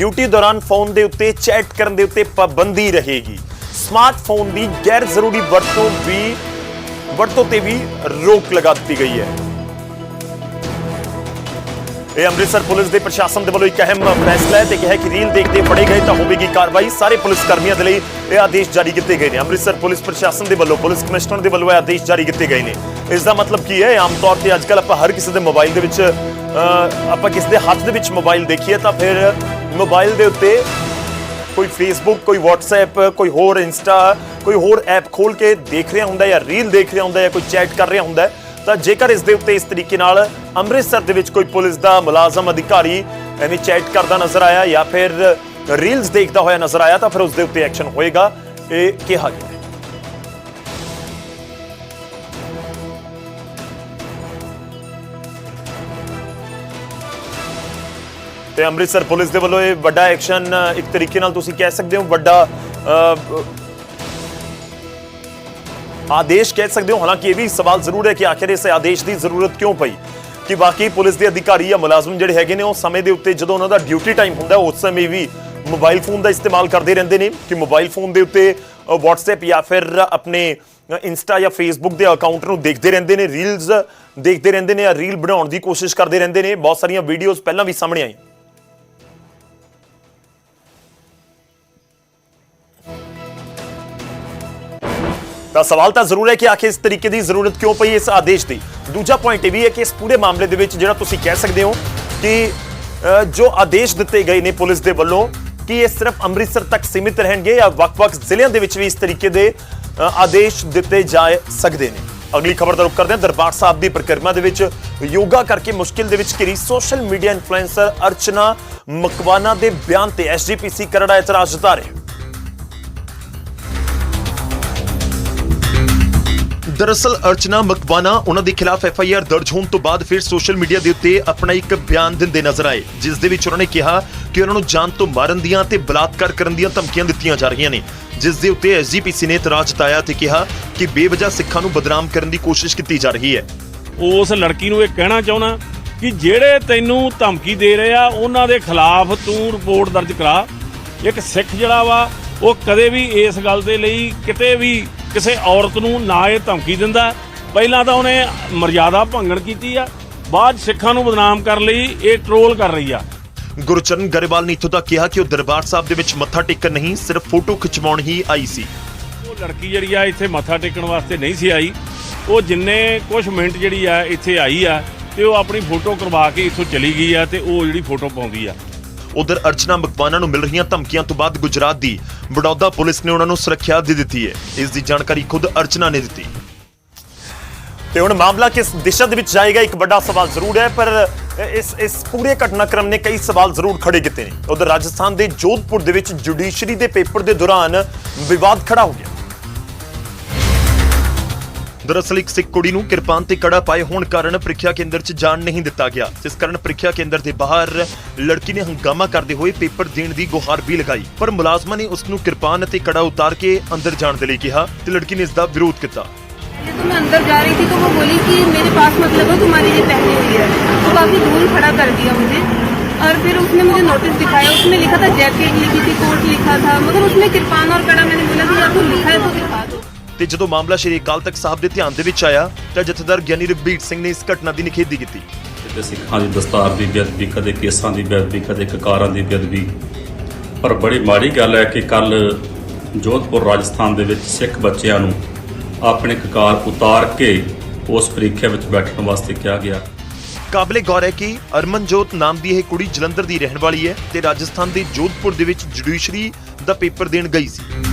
Duty ਦੌਰਾਨ phone ਦੇ ਉੱਤੇ, ਚੈਟ ਕਰਨ ਦੇ ਉੱਤੇ ਪਾਬੰਦੀ ਰਹੇਗੀ। ਸਮਾਰਟਫੋਨ ਦੀ ਗੈਰ ਜ਼ਰੂਰੀ ਵਰਤੋਂ ਵੀ, ਵਰਤੋਂ ਤੇ ਵੀ ਰੋਕ ਲਗਾ ਦਿੱਤੀ ਗਈ ਹੈ। ਇਹ ਅੰਮ੍ਰਿਤਸਰ ਪੁਲਿਸ ਦੇ ਪ੍ਰਸ਼ਾਸਨ ਦੇ ਵੱਲੋਂ ਇੱਕ ਅਹਿਮ ਫੈਸਲਾ ਹੈ ਤੇ ਕਿਹਾ ਕਿ ਰੀਲ ਦੇਖਦੇ ਫੜੇ ਗਏ ਤਾਂ ਹੋਵੇਗੀ ਕਾਰਵਾਈ। ਸਾਰੇ ਪੁਲਿਸ ਕਰਮੀਆਂ ਦੇ ਲਈ ਇਹ ਆਦੇਸ਼ ਜਾਰੀ ਕੀਤੇ ਗਏ ਨੇ। ਅੰਮ੍ਰਿਤਸਰ ਪੁਲਿਸ ਪ੍ਰਸ਼ਾਸਨ ਦੇ ਵੱਲੋਂ, ਪੁਲਿਸ ਕਮਿਸ਼ਨਰ ਦੇ ਵੱਲੋਂ ਇਹ ਆਦੇਸ਼ ਜਾਰੀ ਕੀਤੇ ਗਏ ਨੇ। ਇਸ ਦਾ ਮਤਲਬ ਕੀ ਹੈ? ਆਮ ਤੌਰ ਤੇ ਅੱਜਕੱਲ ਆਪਾਂ ਹਰ ਕਿਸੇ ਦੇ ਮੋਬਾਈਲ ਦੇ ਵਿੱਚ ਆਪਾਂ ਕਿਸ ਦੇ ਹੱਥ ਦੇ ਵਿੱਚ ਮੋਬਾਈਲ ਦੇਖੀਏ ਤਾਂ ਫਿਰ ਮੋਬਾਈਲ ਦੇ ਉੱਤੇ ਕੋਈ ਫੇਸਬੁੱਕ ਕੋਈ WhatsApp, ਕੋਈ ਹੋਰ ਇੰਸਟਾ ਕੋਈ ਹੋਰ ਐਪ ਖੋਲ ਕੇ ਦੇਖ ਰਿਹਾ ਹੁੰਦਾ ਜਾਂ ਰੀਲ ਦੇਖ ਰਿਹਾ ਹੁੰਦਾ ਜਾਂ ਕੋਈ ਚੈਟ ਕਰ ਰਿਹਾ ਹੁੰਦਾ, ਤਾਂ ਜੇਕਰ ਇਸ ਦੇ ਉੱਤੇ ਇਸ ਤਰੀਕੇ ਨਾਲ ਅੰਮ੍ਰਿਤਸਰ ਦੇ ਵਿੱਚ ਕੋਈ ਪੁਲਿਸ ਦਾ ਮੁਲਾਜ਼ਮ, ਅਧਿਕਾਰੀ ਐਵੇਂ ਚੈਟ ਕਰਦਾ ਨਜ਼ਰ ਆਇਆ ਜਾਂ ਫਿਰ ਰੀਲਸ ਦੇਖਦਾ ਹੋਇਆ ਨਜ਼ਰ ਆਇਆ, ਤਾਂ ਫਿਰ ਉਸ ਦੇ ਉੱਤੇ ਐਕਸ਼ਨ ਹੋਏਗਾ, ਇਹ ਕਿਹਾ ਗਿਆ ਤੇ ਅੰਮ੍ਰਿਤਸਰ ਪੁਲਿਸ ਦੇ ਵੱਲੋਂ ਇਹ ਵੱਡਾ ਐਕਸ਼ਨ ਇੱਕ ਤਰੀਕੇ ਨਾਲ ਤੁਸੀਂ ਕਹਿ ਸਕਦੇ ਹੋ ਵੱਡਾ ਆਦੇਸ਼ ਕਹਿ ਸਕਦੇ ਹੋ। ਹਾਲਾਂਕਿ ਇਹ ਵੀ ਸਵਾਲ ਜ਼ਰੂਰ ਹੈ ਕਿ ਆਖਿਰ ਇਸ ਆਦੇਸ਼ ਦੀ ਜ਼ਰੂਰਤ ਕਿਉਂ ਪਈ? ਕਿ ਬਾਕੀ ਪੁਲਿਸ ਦੇ ਅਧਿਕਾਰੀ ਜਾਂ ਮੁਲਾਜ਼ਮ ਜਿਹੜੇ ਹੈਗੇ ਨੇ ਉਹ ਸਮੇਂ ਦੇ ਉੱਤੇ ਜਦੋਂ ਉਹਨਾਂ ਦਾ ਡਿਊਟੀ ਟਾਈਮ ਹੁੰਦਾ ਉਸ ਸਮੇਂ ਵੀ ਮੋਬਾਈਲ ਫੋਨ ਦਾ ਇਸਤੇਮਾਲ ਕਰਦੇ ਰਹਿੰਦੇ ਨੇ ਕਿ ਮੋਬਾਈਲ ਫੋਨ ਦੇ ਉੱਤੇ ਅ, WhatsApp ਜਾਂ ਫਿਰ ਆਪਣੇ ਇੰਸਟਾ ਜਾਂ ਫੇਸਬੁੱਕ ਦੇ ਅਕਾਊਂਟ ਨੂੰ ਦੇਖਦੇ ਰਹਿੰਦੇ ਨੇ ਰੀਲਸ ਦੇਖਦੇ ਰਹਿੰਦੇ ਨੇ ਜਾਂ ਰੀਲ ਬਣਾਉਣ ਦੀ ਕੋਸ਼ਿਸ਼ ਕਰਦੇ ਰਹਿੰਦੇ ਨੇ। ਬਹੁਤ ਸਾਰੀਆਂ ਵੀਡੀਓਜ਼ ਪਹਿਲਾਂ ਵੀ ਸਾਹਮਣੇ ਆਈਆਂ। ਤਾਂ ਸਵਾਲ ਤਾਂ ਜ਼ਰੂਰ ਹੈ ਕਿ ਆਖਿਰ ਇਸ ਤਰੀਕੇ ਦੀ ਜ਼ਰੂਰਤ ਕਿਉਂ ਪਈ ਇਸ ਆਦੇਸ਼ ਦੀ? ਦੂਜਾ ਪੁਆਇੰਟ ਇਹ ਵੀ ਹੈ ਕਿ ਇਸ ਪੂਰੇ ਮਾਮਲੇ ਦੇ ਵਿੱਚ ਜਿਹੜਾ ਤੁਸੀਂ ਕਹਿ ਸਕਦੇ ਹੋ ਕਿ ਜੋ ਆਦੇਸ਼ ਦਿੱਤੇ ਗਏ ਨੇ ਪੁਲਿਸ ਦੇ ਵੱਲੋਂ, ਕਿ ਇਹ ਸਿਰਫ ਅੰਮ੍ਰਿਤਸਰ ਤੱਕ ਸੀਮਿਤ ਰਹਿਣਗੇ ਜਾਂ ਵੱਖ-ਵੱਖ ਜ਼ਿਲ੍ਹਿਆਂ ਦੇ ਵਿੱਚ ਵੀ ਇਸ ਤਰੀਕੇ ਦੇ ਆਦੇਸ਼ ਦਿੱਤੇ ਜਾ ਸਕਦੇ ਨੇ। ਅਗਲੀ ਖਬਰ ਦਾ ਰੁਖ ਕਰਦੇ ਹਾਂ। ਦਰਬਾਰ ਸਾਹਿਬ ਦੀ ਪ੍ਰਕਿਰਮਾ ਦੇ ਵਿੱਚ ਯੋਗਾ ਕਰਕੇ ਮੁਸ਼ਕਿਲ ਦੇ ਵਿੱਚ ਘਿਰੀ social media influencer Archana Makwana ਦੇ ਬਿਆਨ ਤੇ ਐਸਜੀਪੀਸੀ ਕਰੜਾ ਇਤਰਾਜ਼ ਜਤਾ ਰਹੇ ਦਰਅਸਲ ਅਰਚਨਾ ਮਕਵਾਨਾ ਉਹਨਾਂ ਦੇ ਖਿਲਾਫ ਐਫ ਆਈ ਆਰ ਦਰਜ ਹੋਣ ਤੋਂ ਬਾਅਦ ਫਿਰ ਸੋਸ਼ਲ ਮੀਡੀਆ ਦੇ ਉੱਤੇ ਆਪਣਾ ਇੱਕ ਬਿਆਨ ਦਿੰਦੇ ਨਜ਼ਰ ਆਏ, ਜਿਸ ਦੇ ਵਿੱਚ ਉਹਨਾਂ ਨੇ ਕਿਹਾ ਕਿ ਉਹਨਾਂ ਨੂੰ ਜਾਨ ਤੋਂ ਮਾਰਨ ਦੀਆਂ ਤੇ ਬਲਾਤਕਾਰ ਕਰਨ ਦੀਆਂ ਧਮਕੀਆਂ ਦਿੱਤੀਆਂ ਜਾ ਰਹੀਆਂ ਨੇ, ਜਿਸ ਦੇ ਉੱਤੇ ਐਸਜੀਪੀਸੀ ਨੇ ਇਤਰਾਜ਼ ਜਤਾਇਆ ਤੇ ਕਿਹਾ ਕਿ ਬੇਵਜ੍ਹਾ ਸਿੱਖਾਂ ਨੂੰ ਬਦਨਾਮ ਕਰਨ ਦੀ ਕੋਸ਼ਿਸ਼ ਕੀਤੀ ਜਾ ਰਹੀ ਹੈ। ਉਸ ਲੜਕੀ ਨੂੰ ਇਹ ਕਹਿਣਾ ਚਾਹੁੰਦਾ ਕਿ ਜਿਹੜੇ ਤੈਨੂੰ ਧਮਕੀ ਦੇ ਰਹੇ ਆ, ਉਹਨਾਂ ਦੇ ਖਿਲਾਫ ਤੂੰ ਰਿਪੋਰਟ ਦਰਜ ਕਰਾ। ਇੱਕ ਸਿੱਖ ਜਿਹੜਾ ਵਾ, ਉਹ ਕਦੇ ਵੀ ਇਸ ਗੱਲ ਦੇ ਲਈ ਕਿਤੇ ਵੀ ਕਿਸੇ ਔਰਤ ਨੂੰ ਨਾ ਇਹ ਧਮਕੀ ਦਿੰਦਾ। ਪਹਿਲਾਂ ਤਾਂ ਉਹਨੇ ਮਰਜ਼ਾਦਾ ਭੰਗਣ ਕੀਤੀ ਆ। ਬਾਅਦ ਸਿੱਖਾਂ ਨੂੰ ਬਦਨਾਮ ਕਰਨ ਲਈ ਇਹ ਟਰੋਲ ਕਰ ਰਹੀ ਆ। ਗੁਰਚਰਨ ਗਰੇਵਾਲ ਨੇ ਇੱਥੋਂ ਤੱਕ ਕਿਹਾ ਕਿ ਉਹ ਦਰਬਾਰ ਸਾਹਿਬ ਦੇ ਵਿੱਚ ਮੱਥਾ ਟੇਕਣ ਨਹੀਂ ਸਿਰਫ ਫੋਟੋ ਖਿਚਵਾਉਣ ਹੀ ਆਈ ਸੀ। ਉਹ ਲੜਕੀ ਜਿਹੜੀ ਆ ਇੱਥੇ ਮੱਥਾ ਟੇਕਣ ਵਾਸਤੇ ਨਹੀਂ ਸੀ ਆਈ। ਉਹ ਜਿੰਨੇ ਕੁਝ ਮਿੰਟ ਜਿਹੜੀ ਆ ਇੱਥੇ ਆਈ ਆ ਤੇ ਉਹ ਆਪਣੀ ਫੋਟੋ ਕਰਵਾ ਕੇ ਇੱਥੋਂ ਚਲੀ ਗਈ ਆ ਤੇ ਉਹ ਜਿਹੜੀ ਫੋਟੋ ਪਾਉਂਦੀ ਆ। ਉਧਰ ਅਰਚਨਾ ਮਕਵਾਨਾ ਨੂੰ ਮਿਲ ਰਹੀਆਂ ਧਮਕੀਆਂ ਤੋਂ ਬਾਅਦ ਗੁਜਰਾਤ ਦੀ ਬੜੌਦਾ ਪੁਲਿਸ ਨੇ ਉਹਨਾਂ ਨੂੰ ਸੁਰੱਖਿਆ ਦੇ ਦਿੱਤੀ ਹੈ। ਇਸ ਦੀ ਜਾਣਕਾਰੀ ਖੁਦ ਅਰਚਨਾ ਨੇ ਦਿੱਤੀ। ਤੇ ਹੁਣ ਮਾਮਲਾ ਕਿਸ ਦਿਸ਼ਾ ਦੇ ਵਿੱਚ ਜਾਏਗਾ, ਇੱਕ ਵੱਡਾ ਸਵਾਲ ਜ਼ਰੂਰ ਹੈ, ਪਰ ਇਸ ਇਸ ਪੂਰੇ ਘਟਨਾਕ੍ਰਮ ਨੇ ਕਈ ਸਵਾਲ ਜ਼ਰੂਰ ਖੜੇ ਕੀਤੇ ਨੇ। ਉਧਰ ਰਾਜਸਥਾਨ ਦੇ ਜੋਧਪੁਰ ਦੇ ਵਿੱਚ ਜੁਡੀਸ਼ਰੀ ਦੇ ਪੇਪਰ ਦੇ ਦੌਰਾਨ ਵਿਵਾਦ ਖੜਾ ਹੋ ਗਿਆ। ਦਰਅਸਲ ਇੱਕ ਸਿੱਖ ਕੁੜੀ ਨੂੰ ਕਿਰਪਾਨ ਤੇ ਕੜਾ ਪਾਏ ਹੋਣ ਕਾਰਨ ਪ੍ਰੀਖਿਆ ਕੇਂਦਰ 'ਚ ਜਾਣ ਨਹੀਂ ਦਿੱਤਾ ਗਿਆ ਜਿਸ ਕਾਰਨ ਪ੍ਰੀਖਿਆ ਕੇਂਦਰ ਦੇ ਬਾਹਰ ਲੜਕੀ ਨੇ ਹੰਗਾਮਾ ਕਰਦੇ ਹੋਏ ਪੇਪਰ ਦੇਣ ਦੀ ਗੁਹਾਰ ਵੀ ਲਗਾਈ ਪਰ ਮੁਲਾਜ਼ਮਾਂ ਨੇ ਉਸ ਨੂੰ ਕਿਰਪਾਨ ਅਤੇ ਕੜਾ ਉਤਾਰ ਕੇ ਅੰਦਰ ਜਾਣ ਦੇ ਲਈ ਕਿਹਾ ਤੇ ਲੜਕੀ ਨੇ ਇਸ ਦਾ ਵਿਰੋਧ ਕੀਤਾ ये तो मैं अंदर जा रही थी तो वो बोली कि मेरे पास मत लगो तुम्हारी ये पहनी हुई है तो काफी दूर खड़ा कर दिया मुझे और फिर उसने मुझे नोटिस दिखाया उसमें लिखा था जैकेट लिखी थी कोट लिखा था मगर उसमें किरपान और कड़ा मैंने बोला कि या तो लिखा है तो दिखा दो ਤੇ ਜਦੋਂ ਮਾਮਲਾ ਸ਼੍ਰੀ ਅਕਾਲ ਤਖਤ ਸਾਹਿਬ ਦੇ ਧਿਆਨ ਦੇ ਵਿੱਚ ਆਇਆ ਤਾਂ ਜਥੇਦਾਰ ਗਿਆਨੀ ਰਘਬੀਰ ਸਿੰਘ ਨੇ ਇਸ ਘਟਨਾ ਦੀ ਨਿਖੇਧੀ ਕੀਤੀ। ਕਦੇ ਸਿੱਖਾਂ ਦੀ ਦਸਤਾਰ ਦੀ ਬੇਅਦਬੀ ਕਦੇ ਕੇਸਾਂ ਦੀ ਬੇਅਦਬੀ ਕਦੇ ਕਕਾਰਾਂ ਦੀ ਬੇਅਦਬੀ ਪਰ ਬੜੀ ਮਾੜੀ ਗੱਲ ਹੈ ਕਿ ਕੱਲ ਜੋਧਪੁਰ ਰਾਜਸਥਾਨ ਦੇ ਵਿੱਚ ਸਿੱਖ ਬੱਚਿਆਂ ਨੂੰ ਆਪਣੇ ਕਕਾਰ ਉਤਾਰ ਕੇ ਉਸ ਪ੍ਰੀਖਿਆ ਵਿੱਚ ਬੈਠਣ ਵਾਸਤੇ ਕਿਹਾ ਗਿਆ। ਕਾਬਲੇ ਗੌਰ ਹੈ ਕਿ ਅਰਮਨਜੋਤ ਨਾਮ ਦੀ ਇਹ ਕੁੜੀ ਜਲੰਧਰ ਦੀ ਰਹਿਣ ਵਾਲੀ ਹੈ ਤੇ ਰਾਜਸਥਾਨ ਦੇ ਜੋਧਪੁਰ ਦੇ ਵਿੱਚ ਜੁਡੀਸ਼ਰੀ ਦਾ ਪੇਪਰ ਦੇਣ ਗਈ ਸੀ।